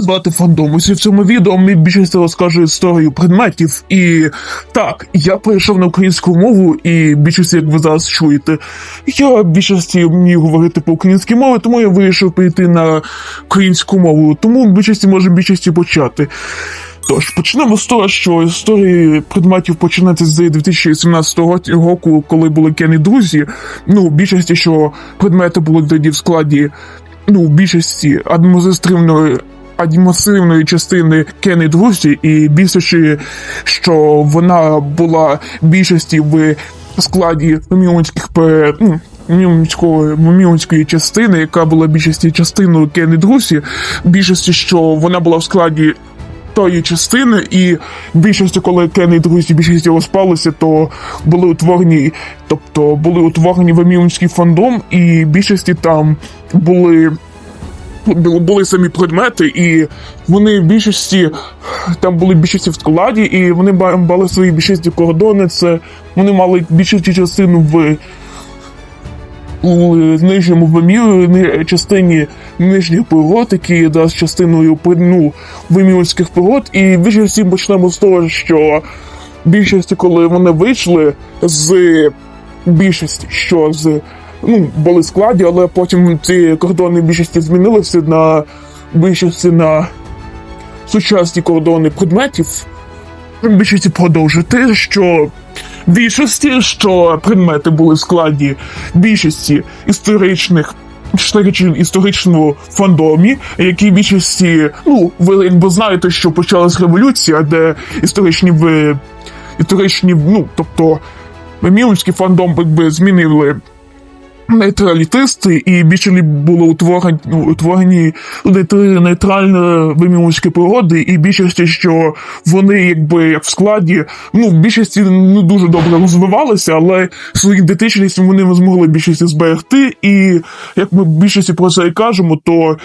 Звати фандом. Ось в цьому відео ми більшість розкажу історію предметів. І так, я перейшов на українську мову, і більшість, як ви зараз чуєте, я більшості вмію говорити по українській мові, тому я вирішив перейти на українську мову. Тому більшості може більшості почати. Тож почнемо з того, що історії предметів починається з 2017 року, коли були Кен і друзі. Ну, більшості, що предмети були тоді в складі, ну, більшості адміністративної адміністративної частини Кен і і більше, що вона була більшості в складі мімонських пе- ну, мімонської частини, яка була більшості частиною Кен і більшості, що вона була в складі тої частини, і більшості, коли Кен і друзі більшості розпалися, то були утворені, тобто були утворені веміонський фандом, і більшості там були. Були, самі предмети, і вони в більшості там були більшості в складі, і вони мали свої більшості кордони. Це вони мали більшості частину в у нижньому вимірі частині нижніх пригод, які да, з частиною ну, вимірських пригод. І більшості почнемо з того, що більшості, коли вони вийшли з більшості, що з ну, були складі, але потім ці кордони більшості змінилися на більшості на сучасні кордони предметів. Більшості продовжити, що більшості, що предмети були в складі більшості історичних членів історичного фандомі, які більшості, ну, ви якби знаєте, що почалась революція, де історичні в історичні, ну, тобто мімський фандом якби змінили нейтралітисти, і більше було утворені, ну, утворені нейтральні вимірські природи, і більшості, що вони якби як в складі, ну, в більшості не дуже добре розвивалися, але свою ідентичність вони не змогли більшості зберегти. І як ми в більшості про це і кажемо, то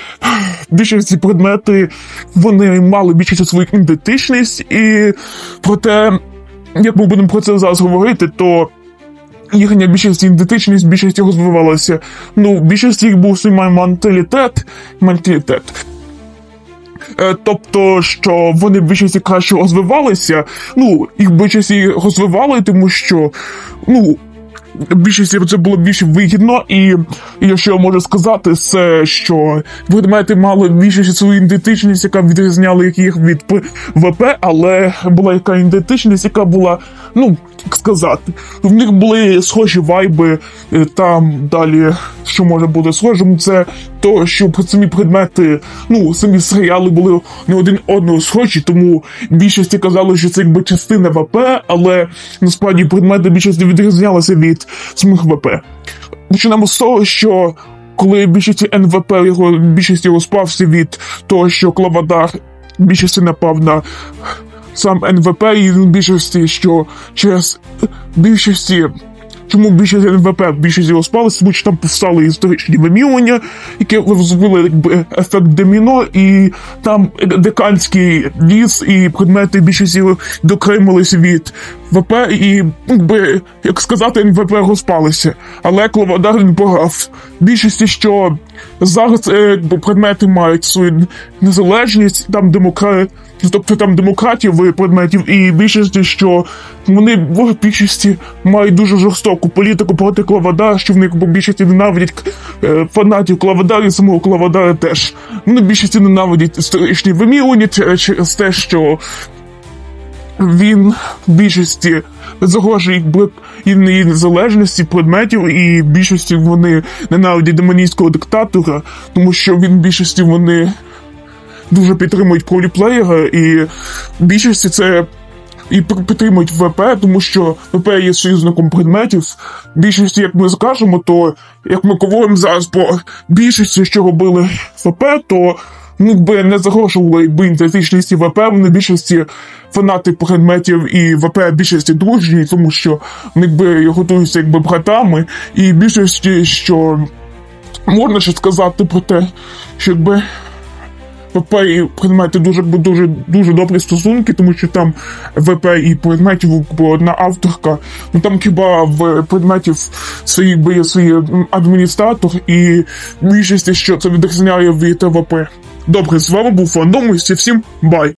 більшості предмети вони мали більшість свою ідентичність, і проте, як ми будемо про це зараз говорити, то їхня більшість ідентичність більшості розвивалася. Ну, в більшості їх був свій менталітет, менталітет. Е, Тобто, що вони в більшості краще розвивалися, ну, їх в більшості розвивали, тому що, ну, більшості це було більш вигідно, і, і що я можу сказати, це що предмети мали більшість свою ідентичність, яка відрізняла їх від ВП, але була яка ідентичність, яка була, ну, як сказати, в них були схожі вайби, е, там далі, що може бути схожим, це то, що самі предмети, ну, самі серіали були не один одного схожі, тому більшості казали, що це якби частина ВП, але насправді предмети більшості відрізнялися від самих ВП. Почнемо з того, що коли більшості НВП його більшості розпався від того, що Клавадар більшості напав на сам НВП, і більшості, що через більшості. Чому більшість НВП більшість розпалися, тому що там повстали історичні вимірювання, які зробили якби ефект доміно, і там деканський ліс і предмети більшості докремилися від ВП, і якби, як сказати, НВП розпалися. Але Клавадар він пограв. Більшості, що зараз е, якби, предмети мають свою незалежність, там демокра... тобто там демократія в предметів, і більшості, що вони в більшості мають дуже жорстоку політику проти Клавадара, що в них по більшості ненавидять е, фанатів Клавадара і самого Клавадара теж. Вони більшості ненавидять історичні вимірювання через те, що він в більшості загрожує і незалежності предметів, і в більшості вони ненавидять демонійського диктатора, тому що він в більшості вони дуже підтримують проліплеєра, і в більшості це і підтримують ВП, тому що ВП є союзником предметів. В більшості, як ми скажемо, то як ми говоримо зараз про більшості, що робили ВП, то ну, якби не загрожували якби ідентичності ВП, вони в більшості фанати предметів і ВП в більшості дружні, тому що вони якби готуються якби братами, і в більшості, що можна ще сказати про те, що якби ВП і предмети дуже дуже дуже добрі стосунки, тому що там ВП і предметів одна авторка. Ну там хіба в предметів свої є свій адміністратор, і більшість, що це відрізняє від ВП. Добре, з вами був Фандом, і всім бай!